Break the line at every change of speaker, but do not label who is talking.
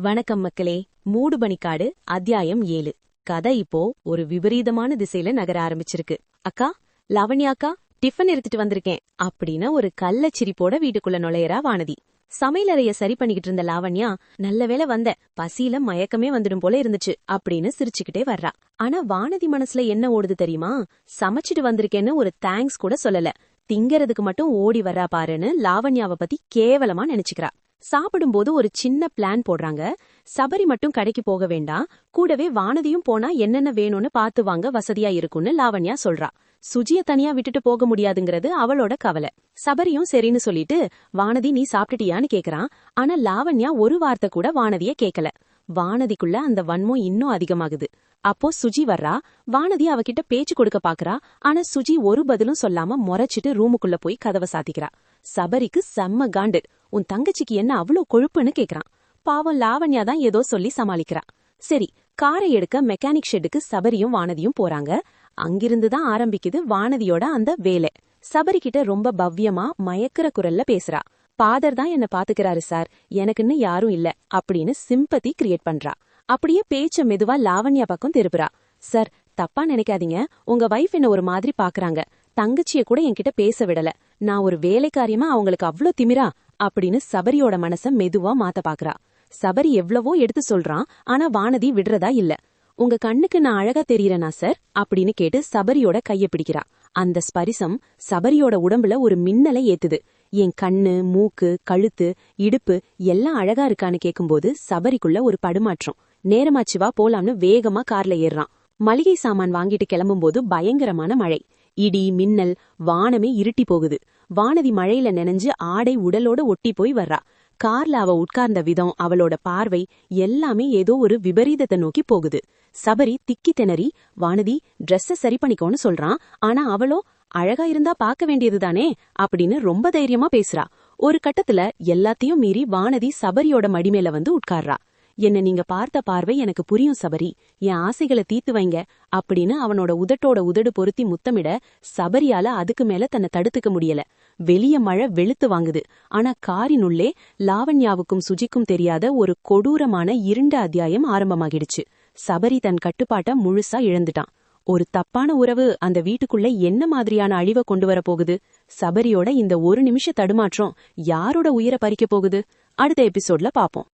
வணக்கம் மக்களே. மூடுபனிக்காடு அத்தியாயம் ஏழு. கதை இப்போ ஒரு விபரீதமான திசையில நகர ஆரம்பிச்சிருக்கு. அக்கா லாவண்யா அக்கா டிஃபன் எடுத்துட்டு வந்திருக்கேன். அப்படின்னு ஒரு கள்ளச்சிரிப்போட வீட்டுக்குள்ள நுழையறா வானதி. சமையலறைய சரி பண்ணிக்கிட்டு இருந்த லாவண்யா நல்ல வேலை வந்த பசியில மயக்கமே வந்துடும் போல இருந்துச்சு அப்படின்னு சிரிச்சுக்கிட்டே வர்றா. ஆனா வானதி மனசுல என்ன ஓடுது தெரியுமா? சமைச்சிட்டு வந்திருக்கேன்னு ஒரு தேங்க்ஸ் கூட சொல்லல. திங்கறதுக்கு மட்டும் ஓடி வர்றா பாருன்னு லாவண்யாவை பத்தி கேவலமா நினைச்சுக்கிறா. சாப்பிடும்போது ஒரு சின்ன பிளான் போடுறாங்க. சபரி மட்டும் கடைக்கு போக வேண்டாம். கூடவே வானதியும் போனா என்னென்ன வேணும்னு பாத்து வாங்க வசதியா இருக்கும்னு லாவண்யா சொல்றா. சுஜிய தனியா விட்டுட்டு போக முடியாதுங்கிறது அவளோட கவலை. சபரியும் சரின்னு சொல்லிட்டு வானதி நீ சாப்பிட்டுட்டியான்னு கேக்குறான். ஆனா லாவண்யா ஒரு வார்த்தை கூட வானதிய கேக்கல. வானதிக்குள்ள அந்த வன்மம் இன்னும் அதிகமாகுது. அப்போ சுஜி வர்றா. வானதி அவகிட்ட பேச்சு கொடுக்க பாக்குறா. ஆனா சுஜி ஒரு பதிலும் சொல்லாம முறைச்சிட்டு ரூமுக்குள்ள போய் கதவை சாத்திக்கிறா. சபரிக்கு செம்ம காண்டு. உன் தங்கச்சிக்கு என்ன அவ்வளோ கொழுப்புன்னு கேக்குறான். பாவம் லாவண்யா தான் ஏதோ சொல்லி சமாளிக்கிறா. சரி காரை எடுக்க மெக்கானிக் ஷெட்டுக்கு சபரியும் வானதியும் போறாங்க. அங்கிருந்து தான் ஆரம்பிக்குது வானதியோட அந்த வேலை. சபரி கிட்ட ரொம்ப பவ்யமா மயக்கிற குரல்ல பேசுறா. பாதர் தான் என்ன பாத்துக்கிறாரு சார். எனக்குன்னு யாரும் இல்ல. அப்படின்னு சிம்பத்தி கிரியேட் பண்றா. அப்படியே பேச்ச மெதுவா லாவண்யா பக்கம் திருப்புறா. சார் தப்பா நினைக்காதீங்க. உங்க வைஃப் என்ன ஒரு மாதிரி பாக்குறாங்க. தங்கச்சிய கூட என்கிட்ட பேச விடல. நான் ஒரு வேலைக்காரியமா அவங்களுக்கு அவ்ளோ திமிரா. அப்படின்னு சபரியோட மனச மெதுவா மாத்த பாக்குறா. சபரி எவ்வளவோ எடுத்து சொல்றான் ஆனா வானதி விடுறதா இல்ல. உங்க கண்ணுக்கு நான் அழகா தெரியறனா சார்? அப்படின்னு கேட்டு சபரியோட கைய பிடிக்கிறா. அந்த ஸ்பரிசம் சபரியோட உடம்புல ஒரு மின்னலை ஏத்துது. என் கண்ணு மூக்கு கழுத்து இடுப்பு எல்லாம் அழகா இருக்கான்னு கேக்கும்போது சபரிக்குள்ள ஒரு படுமாற்றம். நேரமாச்சுவா போலாம்னு வேகமா கார்ல ஏறுறான். மளிகை சாமான் வாங்கிட்டு கிளம்பும்போது பயங்கரமான மழை. இடி மின்னல் வானமே இருட்டி போகுது. வானதி மழையில நினைஞ்சு ஆடை உடலோட ஒட்டி போய் வர்றா. கார்ல அவ உட்கார்ந்த விதம் அவளோட பார்வை எல்லாமே ஏதோ ஒரு விபரீதத்தை நோக்கி போகுது. சபரி திக்கி திணறி வானதி ட்ரெஸ்ஸ சரி பண்ணிக்கோன்னு சொல்றான். ஆனா அவளோ அழகா இருந்தா பார்க்க வேண்டியதுதானே அப்படின்னு ரொம்ப தைரியமா பேசுறா. ஒரு கட்டத்துல எல்லாத்தையும் மீறி வானதி சபரியோட மடிமேல வந்து உட்கார்றா. என்ன நீங்க பார்த்த பார்வை எனக்கு புரியும் சபரி. என் ஆசைகளை தீத்து வைங்க அப்படின்னு அவனோட உதட்டோட உதடு பொருத்தி முத்தமிட சபரியால அதுக்கு மேல தன்னை தடுத்துக்க முடியல. வெளிய மழை வெளுத்து வாங்குது. ஆனா காரினுள்ளே லாவண்யாவுக்கும் சுஜிக்கும் தெரியாத ஒரு கொடூரமான இருண்ட அத்தியாயம் ஆரம்பமாகிடுச்சு. சபரி தன் கட்டுப்பாட்ட முழுசா இழந்துட்டான். ஒரு தப்பான உறவு அந்த வீட்டுக்குள்ள என்ன மாதிரியான அழிவை கொண்டு வர போகுது? சபரியோட இந்த ஒரு நிமிஷ தடுமாற்றம் யாரோட உயிரை பறிக்க போகுது? அடுத்த எபிசோட்ல பாப்போம்.